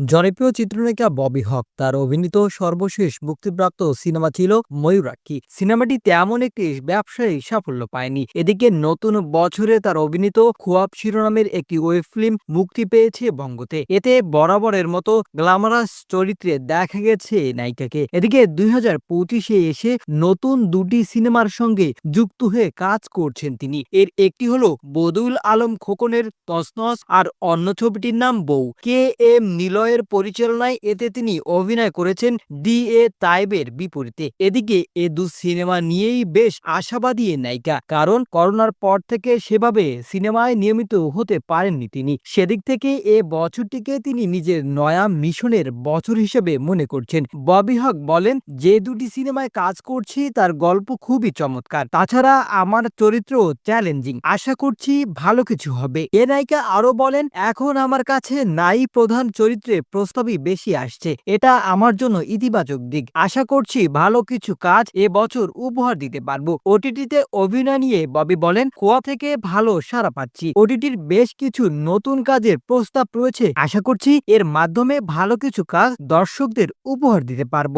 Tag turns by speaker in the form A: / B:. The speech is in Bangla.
A: জনপ্রিয় চিত্রনায়িকা ববি হক, তার অভিনীত সর্বশেষ মুক্তিপ্রাপ্ত সিনেমা ছিল ময়ূরাক্ষী। সিনেমাটি তেমন একটি ব্যবসায়ী সাফল্য পায়নি। এদিকে নতুন বছরে তার অভিনীত খুয়াব শিরোনামের একটি ওয়েব ফিল্ম মুক্তি পেয়েছে বঙ্গতে। এতে বরাবরের মতো গ্ল্যামারাস চরিত্রে দেখা গেছে নায়িকাকে। এদিকে দুই হাজার পঁচিশে এসে নতুন দুটি সিনেমার সঙ্গে যুক্ত হয়ে কাজ করছেন তিনি। এর একটি হলো বদুল আলম খোকনের তসনস আর অন্য ছবিটির নাম বউ। কে এম নিলয়ের পরিচালনায় এতে তিনি অভিনয় করেছেন ডি এ তাইবের বিপরীতে। এদিকে এ দু সিনেমা নিয়েই বেশ আশাবাদী এ নায়িকা, কারণ করোনার পর থেকে সেভাবে সিনেমায় নিয়মিত হতে পারেননি তিনি। সেদিক থেকে এ বছরটিকে তিনি নিজের নয়া মিশনের বছর হিসেবে মনে করছেন। ববি হক বলেন, যে দুটি সিনেমায় কাজ করছি, তার গল্প খুবই চমৎকার। তাছাড়া আমার চরিত্র চ্যালেঞ্জিং। আশা করছি ভালো কিছু হবে। এ নায়িকা আরও বলেন, এখন আমার কাছে নাই প্রধান চরিত্রে প্রস্তাবই বেশি আসছে। এটা আমার জন্য ইতিবাচক দিক। আশা করছি ভালো কিছু কাজ এ বছর উপহার দিতে পারব। ওটিটিতে অভিনয় নিয়ে ববি বলেন কোয়া থেকে ভালো সারা পাচ্ছি। ওটিটির বেশ কিছু নতুন কাজের প্রস্তাব রয়েছে। আশা করছি এর মাধ্যমে ভালো কিছু কাজ দর্শকদের উপহার দিতে পারব।